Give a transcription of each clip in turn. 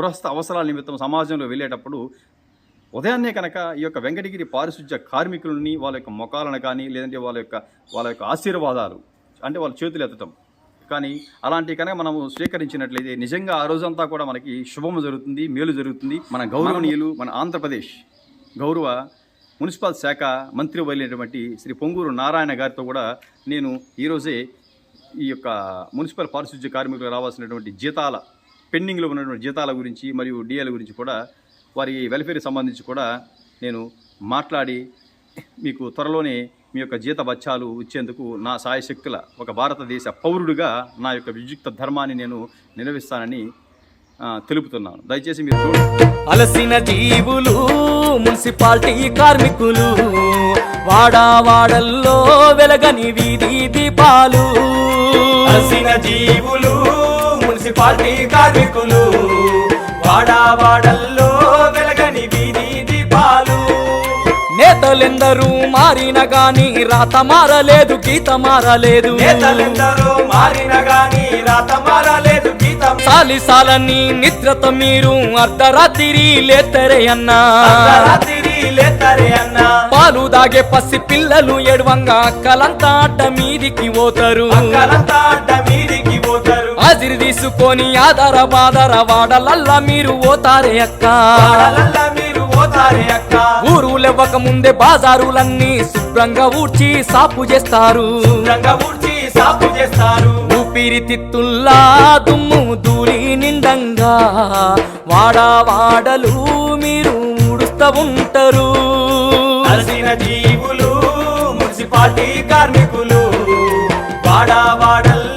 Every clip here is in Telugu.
గృహస్థ అవసరాల నిమిత్తం సమాజంలో వెళ్ళేటప్పుడు ఉదయాన్నే కనుక ఈ యొక్క వెంకటగిరి పారిశుధ్య కార్మికులని వాళ్ళ యొక్క మొఖాలను కానీ లేదంటే వాళ్ళ యొక్క వాళ్ళ యొక్క ఆశీర్వాదాలు అంటే వాళ్ళ చేతులు ఎత్తటం. కానీ అలాంటి కనుక మనము స్వీకరించినట్లయితే నిజంగా ఆ రోజంతా కూడా మనకి శుభము జరుగుతుంది మేలు జరుగుతుంది. మన గౌరవనీయులు మన ఆంధ్రప్రదేశ్ గౌరవ మున్సిపల్ శాఖ మంత్రి వెళ్ళినటువంటి శ్రీ పొంగూరు నారాయణ గారితో కూడా నేను ఈరోజే ఈ యొక్క మున్సిపల్ పారిశుధ్య కార్మికులు రావాల్సినటువంటి జీతాల పెండింగ్లో ఉన్నటువంటి జీతాల గురించి మరియు డిఏల గురించి కూడా వారి వెల్ఫేర్కి సంబంధించి కూడా నేను మాట్లాడి మీకు త్వరలోనే మీ యొక్క జీత బత్యాలు ఇచ్చేందుకు నా సాయశక్తుల ఒక భారతదేశ పౌరుడిగా నా యొక్క విద్యుక్త ధర్మాన్ని నేను నిర్వహిస్తానని తెలుపుతున్నాను. దయచేసి మీరు అలసిన జీవులు మున్సిపాలిటీ కార్మికులు వాడా వాడల్లో వెలగని వీధి దీపాలు. అలసిన జీవులు మున్సిపాలిటీ కార్మికులు వాడా వాడల్లో వెలగని వీధి దీపాలు. నేతలెందరూ మారిన గాని రాత మారలేదు గీత మారలేదు. నేతలెందరో మారిన గాని రాత మారలేదు గీతం సాలిసాలని నిద్రత మీరు అర్ధరాత్రి లేతరే అన్నా. రాత్రి లేతరే అన్న. పాలు దాగే పసి పిల్లలు ఎడవంగా అక్కలంతా అడ్డ మీదికి పోతారు. హాజిరి తీసుకొని ఆధార బాధార వాడలల్లా మీరు పోతారే అక్క. ఊరు లేవక ముందే బాజారులన్నీ శుభ్రంగా ఊడ్చి సాపు చేస్తారు. చేస్తారు. ఊపిరితిత్తుల్లా దుమ్ము ధూళి నిండంగా వాడా వాడలు మీరు ఊడుస్తా ఉంటారు. జీవులు మున్సిపాలిటీ కార్మికులు వాడా వాడల్లో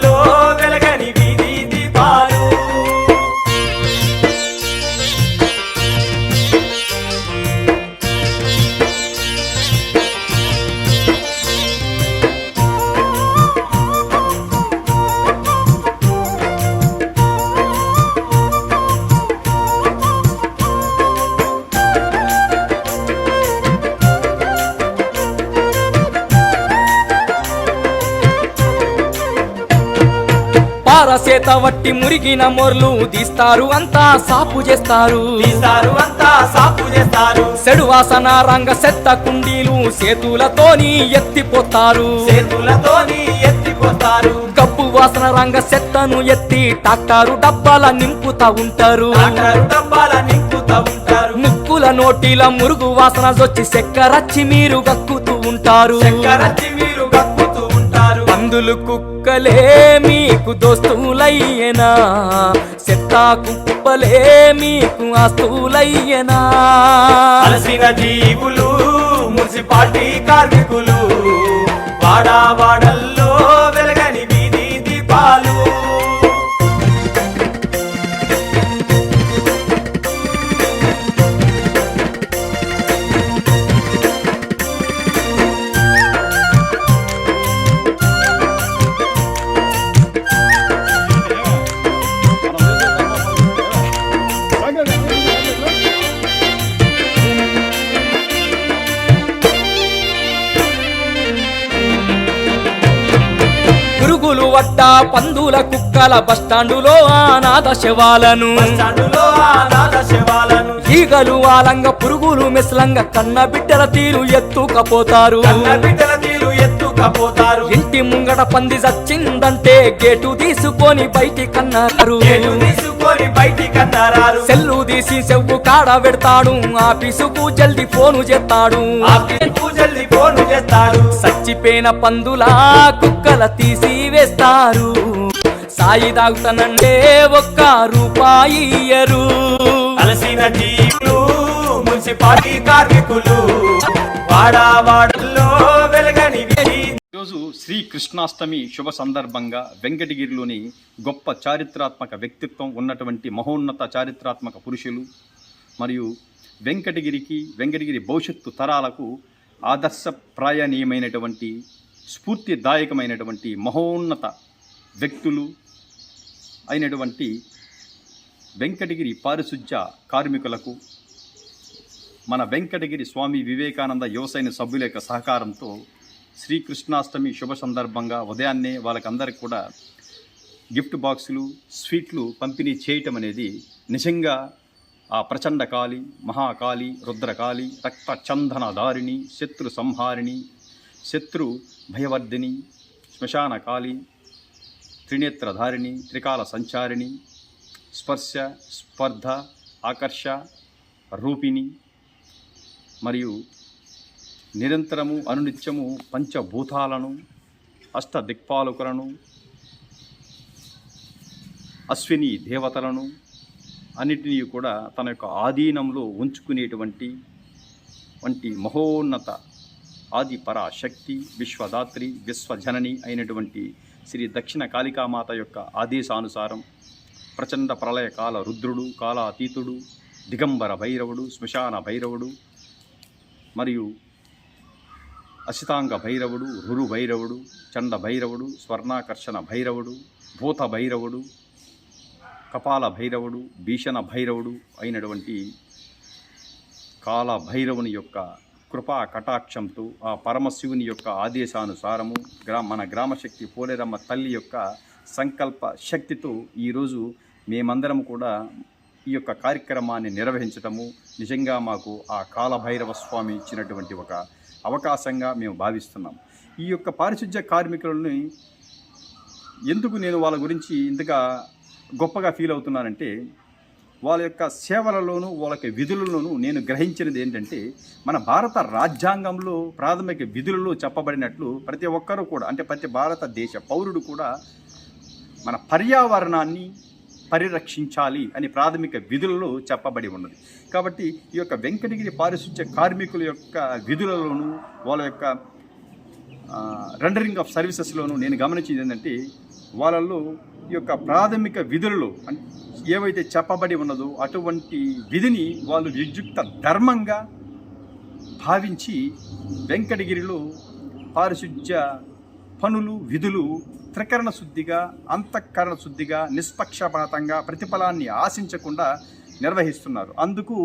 పారసేత వట్టి మురిగిన మొర్లు తీస్తారు అంతా సాపు చేస్తారు. తీస్తారు అంతా సాపు చేస్తారు. చెడు వాసన రంగ సెత్త కుండీలు సేతులతోని ఎత్తిపోతారు. చేతులతోని ఎత్తిపోతారు. గబ్బు వాసన రంగ సెత్తను ఎత్తి టాక్టారు డబ్బాల నింపుతా ఉంటారు. డబ్బాల నింపుతా ఉంటారు. ముక్కుల నోటిల మురుగు వాసన జొచ్చి చెక్కరచ్చి మీరు గక్కుతూ ఉంటారు. చక్కరచ్చి మీరు గక్కుతూ ఉంటారు. పందులు కుక్కలే మీకు దోస్తులయ్యనా? చెత్త కుప్పలే మీకు ఆస్తులయ్యనా? అలసిన జీవులు మున్సిపాలిటీ కార్మికులు వాడా వాడల్లో వడ్డ పందుల కుక్కల బస్టాండులో అనాథ శవాలను. బస్టాండులో అనాథ శవాలను. ఈగలు ఆలంగ పురుగులు మెస్లంగ కన్న బిడ్డల తీరు ఎత్తుకపోతారు. కన్న బిడ్డల తీరు ఎత్తుకపోతారు. ఇంటి ముంగట పంది చచ్చిందంటే గేటు తీసుకొని బయటి కన్నారు. తీసుకొని బయటికి అన్నారారు సెల్లు తీసి సెవ్వు కాడ పెడతాడు ఆఫీసుకు జల్ది ఫోను చేస్తాడు. పూజల్ని ఫోను చేస్తాడు. చచ్చిపోయిన పందులా కుక్కల తీసి వేస్తారు. సాయి తాగుతానంటే ఒక్క రూపాయి ఇయ్యరు. అలసిన జీవులు మున్సిపాలిటీ కార్మికులు వాడా ఈరోజు శ్రీ కృష్ణాష్టమి శుభ సందర్భంగా వెంకటగిరిలోని గొప్ప చారిత్రాత్మక వ్యక్తిత్వం ఉన్నటువంటి మహోన్నత చారిత్రాత్మక పురుషులు మరియు వెంకటగిరికి వెంకటగిరి భవిష్యత్తు తరాలకు ఆదర్శప్రాయణీయమైనటువంటి స్ఫూర్తిదాయకమైనటువంటి మహోన్నత వ్యక్తులు అయినటువంటి వెంకటగిరి పారిశుధ్య కార్మికులకు మన వెంకటగిరి స్వామి వివేకానంద యువసైన సభ్యుల యొక్క సహకారంతో శ్రీకృష్ణాష్టమి శుభ సందర్భంగా ఉదయాన్నే వాళ్ళకందరికి కూడా గిఫ్ట్ బాక్సులు స్వీట్లు పంపిణీ చేయటం అనేది నిజంగా ఆ ప్రచండ కాళి మహాకాళి రుద్రకాళి రక్త చందనదారిణి శత్రు సంహారిణి శత్రు భయవర్ధిని శ్మశాన కాళి త్రినేత్రధారిణి త్రికాల సంచారిణి స్పర్శ స్పర్ధ ఆకర్ష రూపిణి మరియు నిరంతరము అనునిత్యము పంచభూతాలను అష్ట దిక్పాలకులను అశ్విని దేవతలను అన్నిటినీ కూడా తన యొక్క ఆధీనంలో ఉంచుకునేటువంటి వంటి మహోన్నత ఆది పరాశక్తి విశ్వదాత్రి విశ్వజనని అయినటువంటి శ్రీ దక్షిణ కాళికామాత యొక్క ఆదేశానుసారం ప్రచండ ప్రళయకాల రుద్రుడు కాలాతీతుడు దిగంబర భైరవుడు శ్మశాన భైరవుడు మరియు అసితాంగ భైరవుడు రురు భైరవుడు చండ భైరవుడు స్వర్ణాకర్షణ భైరవుడు భూత భైరవుడు కపాల భైరవుడు భీషణ భైరవుడు అయినటువంటి కాల భైరవుని యొక్క కృపా కటాక్షంతో ఆ పరమశివుని యొక్క ఆదేశానుసారము గ్రా మన గ్రామశక్తి పోలేరమ్మ తల్లి యొక్క సంకల్ప శక్తితో ఈరోజు మేమందరం కూడా ఈ యొక్క కార్యక్రమాన్ని నిర్వహించటము. నిజంగా మాకు ఆ కాలభైరవ స్వామి ఇచ్చినటువంటి ఒక అవకాశంగా మేము భావిస్తున్నాం. ఈ యొక్క పారిశుధ్య కార్మికులని ఎందుకు నేను వాళ్ళ గురించి ఇంతగా గొప్పగా ఫీల్ అవుతున్నానంటే వాళ్ళ యొక్క సేవలలోనూ వాళ్ళ యొక్క విధులలోనూ నేను గ్రహించినది ఏంటంటే మన భారత రాజ్యాంగంలో ప్రాథమిక విధులలో చెప్పబడినట్లు ప్రతి ఒక్కరూ కూడా అంటే ప్రతి భారతదేశ పౌరుడు కూడా మన పర్యావరణాన్ని పరిరక్షించాలి అని ప్రాథమిక విధులలో చెప్పబడి ఉన్నది. కాబట్టి ఈ యొక్క వెంకటగిరి పారిశుధ్య కార్మికుల యొక్క విధులలోనూ వాళ్ళ యొక్క రెండరింగ్ ఆఫ్ సర్వీసెస్లోనూ నేను గమనించింది ఏంటంటే వాళ్ళల్లో ఈ యొక్క ప్రాథమిక విధులలో ఏవైతే చెప్పబడి ఉన్నదో అటువంటి విధిని వాళ్ళు విద్యుక్త ధర్మంగా భావించి వెంకటగిరిలో పారిశుధ్య పనులు విధులు త్రికరణ శుద్ధిగా అంతఃకరణ శుద్ధిగా నిష్పక్షపాతంగా ప్రతిఫలాన్ని ఆశించకుండా నిర్వహిస్తున్నారు. అందుకు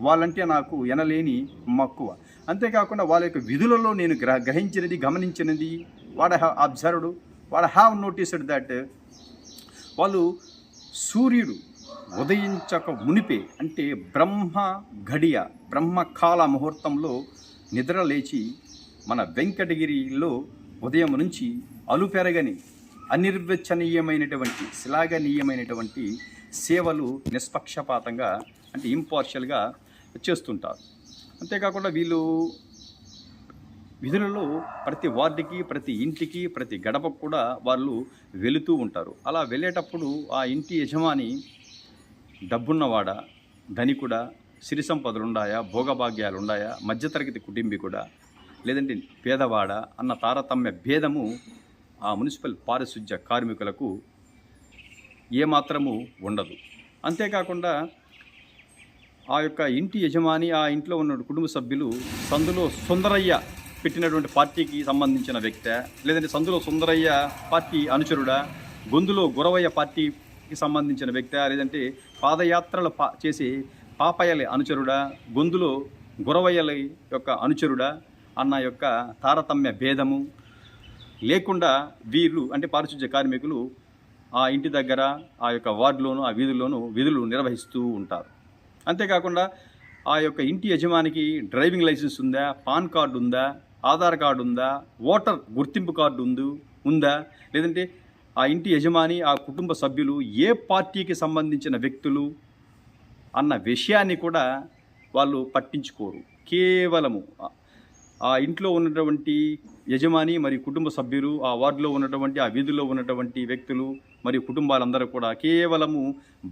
వాళ్ళంటే నాకు ఎనలేని మక్కువ. అంతేకాకుండా వాళ్ళ యొక్క విధులలో నేను గ్రహ గ్రహించినది గమనించినది వాడ హ అబ్జర్వ్డ్ వాడ హ్యావ్ నోటీస్డ్ దట్ వాళ్ళు సూర్యుడు ఉదయించక మునిపే అంటే బ్రహ్మ ఘడియ బ్రహ్మకాల ముహూర్తంలో నిద్ర లేచి మన వెంకటగిరిలో ఉదయం నుంచి అలుపెరగని అనిర్వచనీయమైనటువంటి శ్లాఘనీయమైనటువంటి సేవలు నిష్పక్షపాతంగా అంటే ఇంపార్షియల్గా చేస్తుంటారు. అంతేకాకుండా వీళ్ళు విధులలో ప్రతి వార్డుకి ప్రతి ఇంటికి ప్రతి గడపకు కూడా వాళ్ళు వెళుతూ ఉంటారు. అలా వెళ్ళేటప్పుడు ఆ ఇంటి యజమాని డబ్బున్నవాడా ధనికుడా సిరి సంపదలు ఉన్నాయా భోగభాగ్యాలు ఉన్నాయా మధ్యతరగతి కుటుంబీకుడా లేదంటే పేదవాడ అన్న తారతమ్య భేదము ఆ మున్సిపల్ పారిశుధ్య కార్మికులకు ఏమాత్రము ఉండదు. అంతేకాకుండా ఆ యొక్క ఇంటి యజమాని ఆ ఇంట్లో ఉన్న కుటుంబ సభ్యులు సందులో సుందరయ్య పెట్టినటువంటి పార్టీకి సంబంధించిన వ్యక్తి లేదంటే సందులో సుందరయ్య పార్టీ అనుచరుడా గొంతులో గురవయ్య పార్టీకి సంబంధించిన వ్యక్తి లేదంటే పాదయాత్రలు పా చేసే పాపయ్యల అనుచరుడా గొంతులో గురవయ్యల యొక్క అనుచరుడా అన్న యొక్క తారతమ్య భేదము లేకుండా వీళ్ళు అంటే పారిశుధ్య కార్మికులు ఆ ఇంటి దగ్గర ఆ యొక్క వార్డులోను ఆ వీధుల్లోనూ విధులు నిర్వహిస్తూ ఉంటారు. అంతేకాకుండా ఆ యొక్క ఇంటి యజమానికి డ్రైవింగ్ లైసెన్స్ ఉందా పాన్ కార్డు ఉందా ఆధార్ కార్డు ఉందా ఓటర్ గుర్తింపు కార్డు ఉంది ఉందా? లేదంటే ఆ ఇంటి యజమాని ఆ కుటుంబ సభ్యులు ఏ పార్టీకి సంబంధించిన వ్యక్తులు అన్న విషయాన్ని కూడా వాళ్ళు పట్టించుకోరు. కేవలము ఆ- ఇంట్లో ఉన్నటువంటి యజమాని మరియు కుటుంబ సభ్యులు ఆ వార్డులో ఉన్నటువంటి ఆ వీధిలో ఉన్నటువంటి వ్యక్తులు మరియు కుటుంబాలందరూ కూడా కేవలము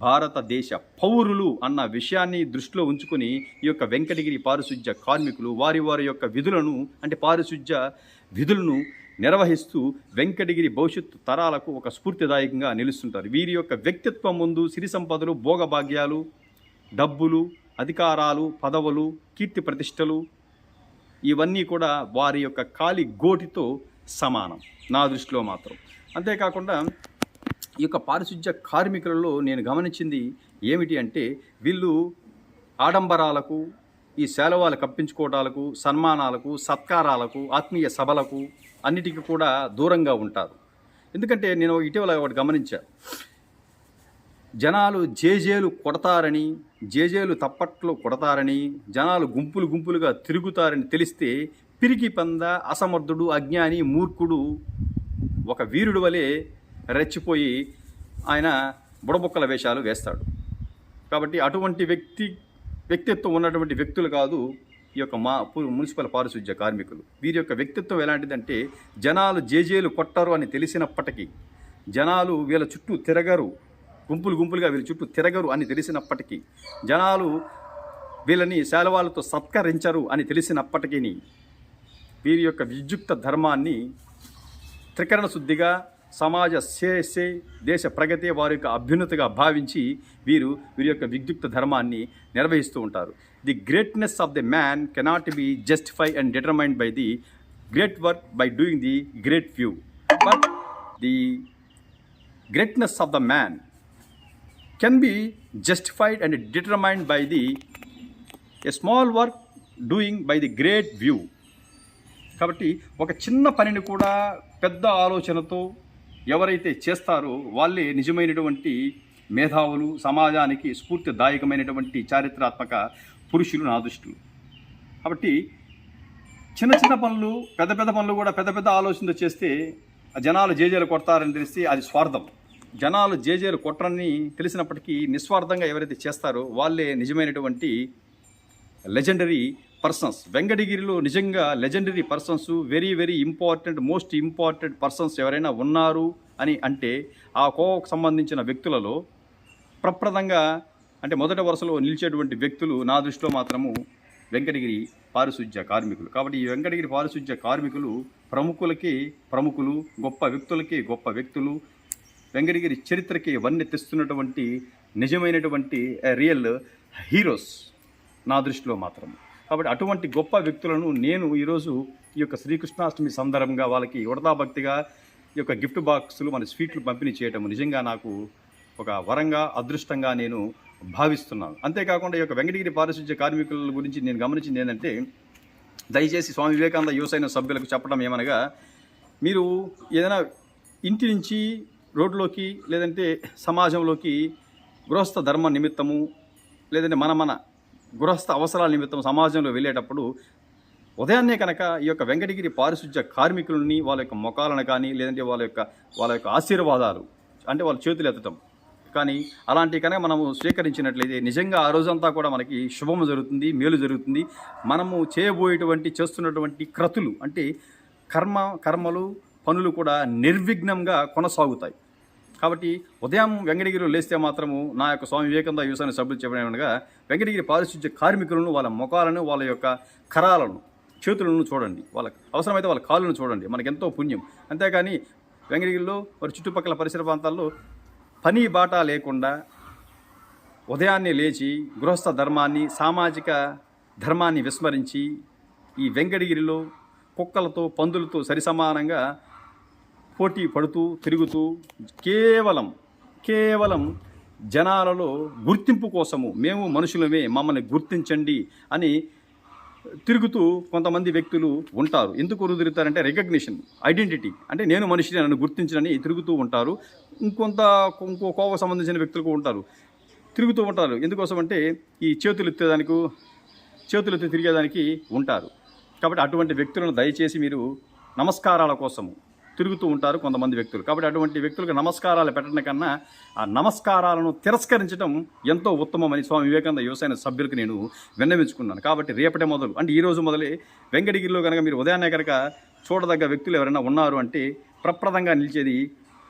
భారతదేశ పౌరులు అన్న విషయాన్ని దృష్టిలో ఉంచుకొని ఈ యొక్క వెంకటగిరి పారిశుధ్య కార్మికులు వారి వారి యొక్క విధులను అంటే పారిశుధ్య విధులను నిర్వహిస్తూ వెంకటగిరి భవిష్యత్తు తరాలకు ఒక స్ఫూర్తిదాయకంగా నిలుస్తుంటారు. వీరి యొక్క వ్యక్తిత్వం ముందు సిరి సంపదలు భోగభాగ్యాలు డబ్బులు అధికారాలు పదవులు కీర్తి ప్రతిష్టలు ఇవన్నీ కూడా వారి యొక్క కాలి గోటితో సమానం. నా దృష్టిలో మాత్రం. అంతేకాకుండా ఈ యొక్క పారిశుధ్య కార్మికులలో నేను గమనించింది ఏమిటి అంటే వీళ్ళు ఆడంబరాలకు ఈ సెలవాలు కప్పించుకోవటాలకు సన్మానాలకు సత్కారాలకు ఆత్మీయ సభలకు అన్నిటికీ కూడా దూరంగా ఉంటారు. ఎందుకంటే నేను ఇటీవల ఒకటి గమనించాను. జనాలు జేజేలు కొడతారని జేజేలు తప్పట్లు కొడతారని జనాలు గుంపులు గుంపులుగా తిరుగుతారని తెలిస్తే పిరికి పంద అసమర్థుడు అజ్ఞాని మూర్ఖుడు ఒక వీరుడు వలె రెచ్చిపోయి ఆయన బుడబుక్కల వేషాలు వేస్తాడు. కాబట్టి అటువంటి వ్యక్తి వ్యక్తిత్వం ఉన్నటువంటి వ్యక్తులు కాదు ఈ యొక్క మా మున్సిపల్ పారిశుధ్య కార్మికులు. వీరి యొక్క వ్యక్తిత్వం ఎలాంటిదంటే జనాలు జేజేలు కొట్టరు అని తెలిసినప్పటికీ జనాలు వీళ్ళ చుట్టూ తిరగరు. గుంపులు గుంపులుగా వీళ్ళ చుట్టూ తిరగరు అని తెలిసినప్పటికీ జనాలు వీళ్ళని శాలవాళ్ళతో సత్కరించరు అని తెలిసినప్పటికీ వీరి యొక్క విద్యుక్త ధర్మాన్ని త్రికరణ శుద్ధిగా సమాజ శ్రేయస్సే దేశ ప్రగతి వారి యొక్క అభ్యున్నతిగా భావించి వీరు వీరి యొక్క విద్యుక్త ధర్మాన్ని నిర్వహిస్తూ ఉంటారు. The greatness of the man cannot be justify and determined by the great work by doing the great view but the greatness of the man can be justified and determined by the a small work doing by the great view కాబట్టి ఒక చిన్న పనిని కూడా పెద్ద ఆలోచనతో ఎవరైతే చేస్తారో వాళ్ళే నిజమైనటువంటి మేధావులు సమాజానికి స్ఫూర్తిదాయకమైనటువంటి చారిత్రాత్మక పురుషులు నా దృష్టిలో. కాబట్టి చిన్న చిన్న పనులు పెద్ద పెద్ద పనులు కూడా పెద్ద పెద్ద ఆలోచనతో చేస్తే జనాలు జేజేలు కొడతారని తెలిస్తే అది స్వార్థం. జనాలు జేజేలు కొట్టరని తెలిసినప్పటికీ నిస్వార్థంగా ఎవరైతే చేస్తారో వాళ్ళే నిజమైనటువంటి లెజెండరీ పర్సన్స్ వెంకటగిరిలో నిజంగా legendary persons very very important most important persons ఎవరైనా ఉన్నారు అని అంటే ఆ కోవకు సంబంధించిన వ్యక్తులలో ప్రప్రదంగా అంటే మొదటి వరుసలో నిలిచేటువంటి వ్యక్తులు నా దృష్టిలో మాత్రము వెంకటగిరి పారిశుధ్య కార్మికులు. కాబట్టి ఈ వెంకటగిరి పారిశుధ్య కార్మికులు ప్రముఖులకి ప్రముఖులు గొప్ప వ్యక్తులకి గొప్ప వ్యక్తులు వెంకటగిరి చరిత్రకి ఇవన్నీ తెస్తున్నటువంటి నిజమైనటువంటి రియల్ హీరోస్ నా దృష్టిలో మాత్రం కాబట్టి అటువంటి గొప్ప వ్యక్తులను నేను ఈరోజు ఈ యొక్క శ్రీకృష్ణాష్టమి సందర్భంగా వాళ్ళకి ఉడతా భక్తిగా ఈ యొక్క గిఫ్ట్ బాక్సులు మన స్వీట్లు పంపిణీ చేయటం నిజంగా నాకు ఒక వరంగా అదృష్టంగా నేను భావిస్తున్నాను. అంతేకాకుండా ఈ యొక్క వెంకటగిరి పారిశుధ్య కార్మికుల గురించి నేను గమనించింది ఏంటంటే దయచేసి స్వామి వివేకానంద యువసైన సభ్యులకు చెప్పడం ఏమనగా మీరు ఏదైనా ఇంటి నుంచి రోడ్లోకి లేదంటే సమాజంలోకి గృహస్థ ధర్మ నిమిత్తము లేదంటే మన మన గృహస్థ అవసరాల నిమిత్తం సమాజంలో వెళ్ళేటప్పుడు ఉదయాన్నే కనుక ఈ యొక్క వెంకటగిరి పారిశుధ్య కార్మికులని వాళ్ళ యొక్క మొఖాలను కానీ లేదంటే వాళ్ళ యొక్క వాళ్ళ యొక్క ఆశీర్వాదాలు అంటే వాళ్ళ చేతులు ఎత్తటం. కానీ అలాంటి కనుక మనము స్వీకరించినట్లయితే నిజంగా ఆ రోజంతా కూడా మనకి శుభము జరుగుతుంది మేలు జరుగుతుంది. మనము చేయబోయేటువంటి చేస్తున్నటువంటి క్రతులు అంటే కర్మ కర్మలు పనులు కూడా నిర్విఘ్నంగా కొనసాగుతాయి. కాబట్టి ఉదయం వెంకటగిరిలో లేస్తే మాత్రము నా యొక్క స్వామి వివేకంద వ్యవసాయ సభ్యులు చెప్పినగా వెంకటగిరి పారిశుద్ధ్య కార్మికులను వాళ్ళ ముఖాలను వాళ్ళ యొక్క కరాలను చేతులను చూడండి. వాళ్ళ అవసరమైతే వాళ్ళ కాళ్ళను చూడండి. మనకి ఎంతో పుణ్యం. అంతేకాని వెంకటగిరిలో మరి చుట్టుపక్కల పరిసర ప్రాంతాల్లో పని బాట లేకుండా ఉదయాన్నే లేచి గృహస్థ ధర్మాన్ని సామాజిక ధర్మాన్ని విస్మరించి ఈ వెంకటగిరిలో కుక్కలతో పందులతో సరిసమానంగా పోటీ పడుతూ తిరుగుతూ కేవలం కేవలం జనాలలో గుర్తింపు కోసము మేము మనుషులమే మమ్మల్ని గుర్తించండి అని తిరుగుతూ కొంతమంది వ్యక్తులు ఉంటారు. ఎందుకు తిరుగుతారంటే రికగ్నిషన్ ఐడెంటిటీ. అంటే నేను మనిషిని నన్ను గుర్తించనని తిరుగుతూ ఉంటారు. ఇంకొంత ఇంకో కోవ సంబంధించిన వ్యక్తులు ఉంటారు. తిరుగుతూ ఉంటారు. ఎందుకోసం అంటే ఈ చేతులు ఎత్తేదానికి చేతులు ఎత్తి తిరిగేదానికి ఉంటారు. కాబట్టి అటువంటి వ్యక్తులను దయచేసి మీరు నమస్కారాల కోసము తిరుగుతూ ఉంటారు కొంతమంది వ్యక్తులు. కాబట్టి అటువంటి వ్యక్తులకు నమస్కారాలు పెట్టడం కన్నా ఆ నమస్కారాలను తిరస్కరించడం ఎంతో ఉత్తమమని స్వామి వివేకానంద యువసేన సభ్యులకు నేను విన్నవించుకున్నాను. కాబట్టి రేపటి మొదలు. అంటే ఈ రోజు మొదలే వెంకటగిరిలో కనుక మీరు ఉదయాన్నే కనుక చూడదగ్గ వ్యక్తులు ఎవరైనా ఉన్నారు అంటే ప్రప్రదంగా నిలిచేది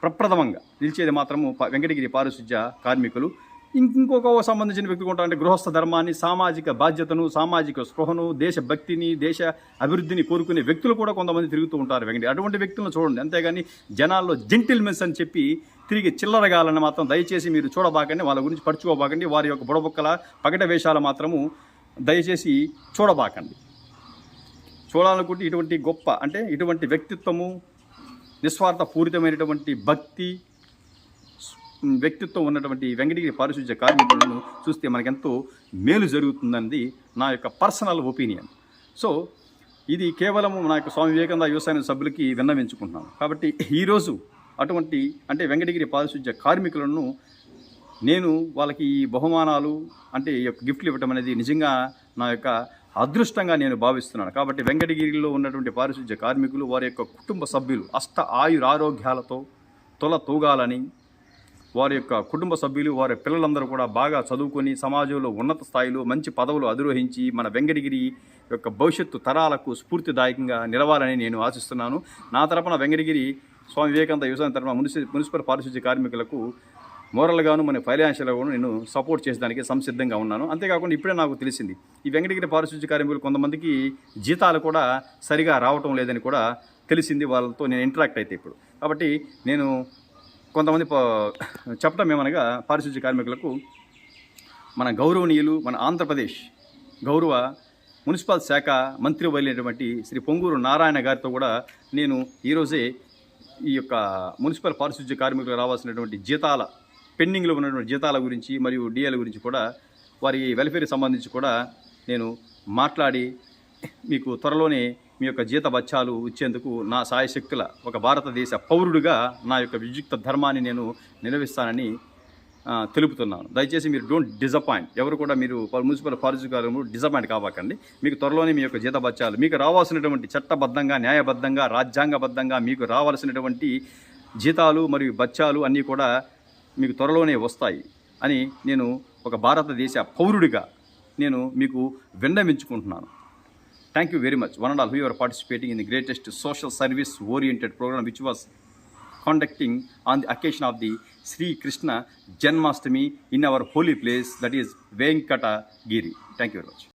ప్రప్రథమంగా నిలిచేది మాత్రము వెంకటగిరి పారిశుధ్య కార్మికులు ఇంకొక సంబంధించిన వ్యక్తులు ఉంటారు అంటే గృహస్థ ధర్మాన్ని సామాజిక బాధ్యతను సామాజిక స్పృహను దేశభక్తిని దేశ అభివృద్ధిని కోరుకునే వ్యక్తులు కూడా కొంతమంది తిరుగుతూ ఉంటారు వెంకటి. అటువంటి వ్యక్తులను చూడండి. అంతేగాని జనాల్లో జెంటిల్మెన్స్ అని చెప్పి తిరిగి చిల్లరగాలని మాత్రం దయచేసి మీరు చూడబాకండి. వాళ్ళ గురించి పడుచుకోబాకండి వారి యొక్క బుడబుక్కల పగట వేషాలు మాత్రము దయచేసి చూడబాకండి. చూడాలనుకుంటే ఇటువంటి గొప్ప అంటే ఇటువంటి వ్యక్తిత్వము నిస్వార్థ పూరితమైనటువంటి భక్తి వ్యక్తిత్వం ఉన్నటువంటి వెంకటగిరి పారిశుధ్య కార్మికులను చూస్తే మనకెంతో మేలు జరుగుతుందన్నది నా యొక్క పర్సనల్ ఒపీనియన్. సో ఇది కేవలం నా యొక్క స్వామి వివేకానంద వ్యవసాయ సభ్యులకి విన్నవించుకుంటున్నాను కాబట్టి ఈరోజు అటువంటి అంటే వెంకటగిరి పారిశుధ్య కార్మికులను నేను వాళ్ళకి ఈ బహుమానాలు అంటే ఈ యొక్క గిఫ్ట్లు ఇవ్వటం అనేది నిజంగా నా యొక్క అదృష్టంగా నేను భావిస్తున్నాను. కాబట్టి వెంకటగిరిలో ఉన్నటువంటి పారిశుద్ధ్య కార్మికులు వారి యొక్క కుటుంబ సభ్యులు అష్ట ఆయురారోగ్యాలతో తొల తూగాలని వారి యొక్క కుటుంబ సభ్యులు వారి పిల్లలందరూ కూడా బాగా చదువుకొని సమాజంలో ఉన్నత స్థాయిలో మంచి పదవులు అధిరోహించి మన వెంకటగిరి యొక్క భవిష్యత్తు తరాలకు స్ఫూర్తిదాయకంగా నిలవాలని నేను ఆశిస్తున్నాను. నా తరపున వెంకటగిరి స్వామి వివేకానంద వ్యవసాయం తరపున మున్సి మున్సిపల్ పారిశుద్ధ్య కార్మికులకు మోరల్గాను మన ఫైనాన్షియల్గా కూడా నేను సపోర్ట్ చేసేదానికి సంసిద్ధంగా ఉన్నాను. అంతేకాకుండా ఇప్పుడే నాకు తెలిసింది ఈ వెంకటగిరి పారిశుద్ధ్య కార్మికులు కొంతమందికి జీతాలు కూడా సరిగా రావటం లేదని కూడా తెలిసింది. వాళ్ళతో నేను ఇంటరాక్ట్ అయితే ఇప్పుడు. కాబట్టి నేను కొంతమంది చెప్పడం ఏమనగా పారిశుద్ధ్య కార్మికులకు మన గౌరవనీయులు మన ఆంధ్రప్రదేశ్ గౌరవ మున్సిపల్ శాఖ మంత్రి వెళ్ళినటువంటి శ్రీ పొంగూరు నారాయణ గారితో కూడా నేను ఈరోజే ఈ యొక్క మున్సిపల్ పారిశుద్ధ్య కార్మికులు రావాల్సినటువంటి జీతాల పెండింగ్లో ఉన్నటువంటి జీతాల గురించి మరియు డిఏల గురించి కూడా వారి వెల్ఫేర్ సంబంధించి కూడా నేను మాట్లాడి మీకు త్వరలోనే మీ యొక్క జీత బత్యాలు ఇచ్చేందుకు నా సాయశక్తుల ఒక భారతదేశ పౌరుడిగా నా యొక్క విద్యుక్త ధర్మాన్ని నేను నిర్వహిస్తానని తెలుపుతున్నాను. దయచేసి మీరు డోంట్ డిజపాయింట్ ఎవరు కూడా మీరు ప- మున్సిపల్ పారిశుద్ధ్య డిజపాయింట్ కావాకండి మీకు త్వరలోనే మీ యొక్క జీతబత్యాలు మీకు రావాల్సినటువంటి చట్టబద్ధంగా న్యాయబద్ధంగా రాజ్యాంగబద్ధంగా మీకు రావాల్సినటువంటి జీతాలు మరియు బత్యాలు అన్నీ కూడా మీకు త్వరలోనే వస్తాయి అని నేను ఒక భారతదేశ పౌరుడిగా నేను మీకు విన్నవించుకుంటున్నాను. Thank you very much one and all who are participating in the greatest social service oriented programme which was conducting on the occasion of the Sri Krishna Janmashtami in our holy place that is Venkata Giri. Thank you very much.